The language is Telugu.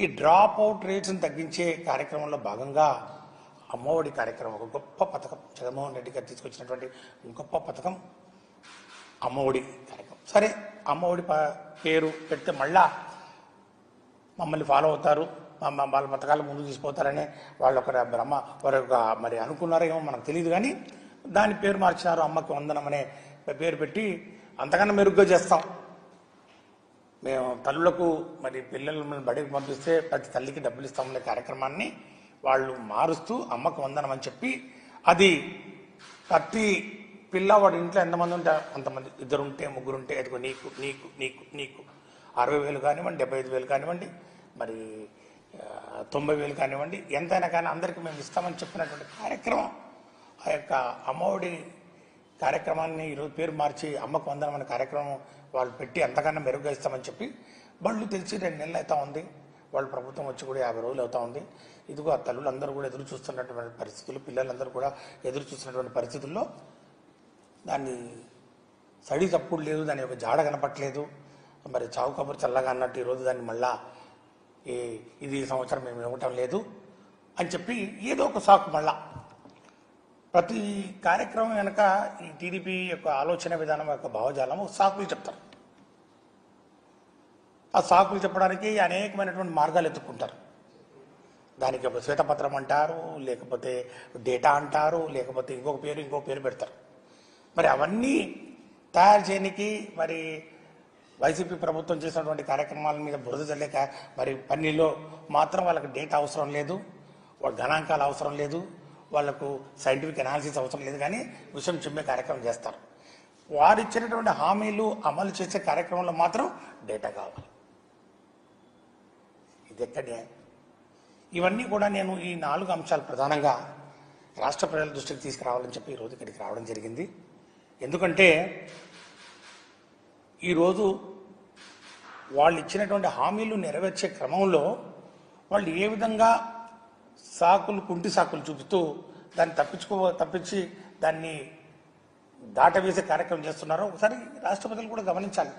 ఈ డ్రాప్ అవుట్ రేట్స్ని తగ్గించే కార్యక్రమంలో భాగంగా అమ్మఒడి కార్యక్రమం ఒక గొప్ప పథకం. జగన్మోహన్ రెడ్డి గారు తీసుకొచ్చినటువంటి గొప్ప పథకం అమ్మఒడి కార్యక్రమం. సరే అమ్మఒడి పేరు పెడితే మళ్ళా మమ్మల్ని ఫాలో అవుతారు. వాళ్ళ పథకాలు ముందుకు తీసుకుపోతారని వాళ్ళు ఒక బ్రహ్మ వారు మరి అనుకున్నారో ఏమో మనకు తెలియదు కానీ దాని పేరు మార్చినారు అమ్మకి వందనం అనే పేరు పెట్టి అంతకన్నా మెరుగ్గా చేస్తాం. మేము తల్లులకు మరి పిల్లలను బడికి పంపిస్తే ప్రతి తల్లికి డబ్బులు ఇస్తామనే కార్యక్రమాన్ని వాళ్ళు మారుస్తూ అమ్మకు వందనం అని చెప్పి అది ప్రతి పిల్లవాడి ఇంట్లో ఎంతమంది ఉంటే అంతమంది. ఇద్దరు ఉంటే అదిగో నీకు నీకు నీకు నీకు. అరవై వేలు కానివ్వండి డెబ్బై ఐదు వేలు కానివ్వండి మరి తొంభై వేలు కానివ్వండి ఎంతైనా కానీ అందరికీ మేము ఇస్తామని చెప్పినటువంటి కార్యక్రమం ఆ యొక్క అమ్మఒడి కార్యక్రమాన్ని ఈరోజు పేరు మార్చి అమ్మకు వందనం అనే కార్యక్రమం వాళ్ళు పెట్టి ఎంతకన్నా మెరుగ్గా ఇస్తామని చెప్పి బళ్ళు తెలిసి రెండు నెలలు అవుతా ఉంది. వాళ్ళు ప్రభుత్వం వచ్చి కూడా యాభై రోజులు అవుతా ఉంది. ఇదిగో ఆ తల్లులందరూ కూడా ఎదురు చూస్తున్నటువంటి పరిస్థితులు పిల్లలందరూ కూడా ఎదురు చూస్తున్నటువంటి పరిస్థితుల్లో దాన్ని సడి తప్పుడు లేదు దాని యొక్క జాడ కనపట్లేదు. మరి చావు కబురు చల్లగా అన్నట్టు ఈరోజు దాన్ని మళ్ళా ఈ ఇది సంవత్సరం మేము ఇవ్వటం లేదు అని చెప్పి ఏదో ఒక సాకు మళ్ళా ప్రతి కార్యక్రమం వెనుక ఈ టీడీపీ యొక్క ఆలోచన విధానం యొక్క భావజాలం సాకులు చెప్తారు. ఆ సాకులు చెప్పడానికి అనేకమైనటువంటి మార్గాలు ఎత్తుక్కుంటారు. దానికి ఒక శ్వేతపత్రం అంటారు లేకపోతే డేటా అంటారు లేకపోతే ఇంకొక పేరు ఇంకొక పేరు పెడతారు. మరి అవన్నీ తయారు చేయడానికి మరి వైసీపీ ప్రభుత్వం చేసినటువంటి కార్యక్రమాల మీద బురద చల్లేక మరి పన్నీలో మాత్రం వాళ్ళకి డేటా అవసరం లేదు వాళ్ళ గణాంకాలు అవసరం లేదు. వాళ్ళకు సైంటిఫిక్ అనాలిసిస్ అవసరం లేదు కానీ విషయం చెప్పే కార్యక్రమం చేస్తారు. వారు ఇచ్చినటువంటి హామీలు అమలు చేసే కార్యక్రమంలో మాత్రం డేటా కావాలి. ఇది ఎక్కడే ఇవన్నీ కూడా నేను ఈ నాలుగు అంశాలు ప్రధానంగా రాష్ట్ర ప్రజల దృష్టికి తీసుకురావాలని చెప్పి ఈరోజు ఇక్కడికి రావడం జరిగింది. ఎందుకంటే ఈరోజు వాళ్ళు ఇచ్చినటువంటి హామీలు నెరవేర్చే క్రమంలో వాళ్ళు ఏ విధంగా సాకులు కుంటి సాకులు చూపుతూ దాన్ని తప్పించుకో తప్పించి దాన్ని దాటవేసే కార్యక్రమం చేస్తున్నారో ఒకసారి రాష్ట్ర ప్రజలు కూడా గమనించాలి.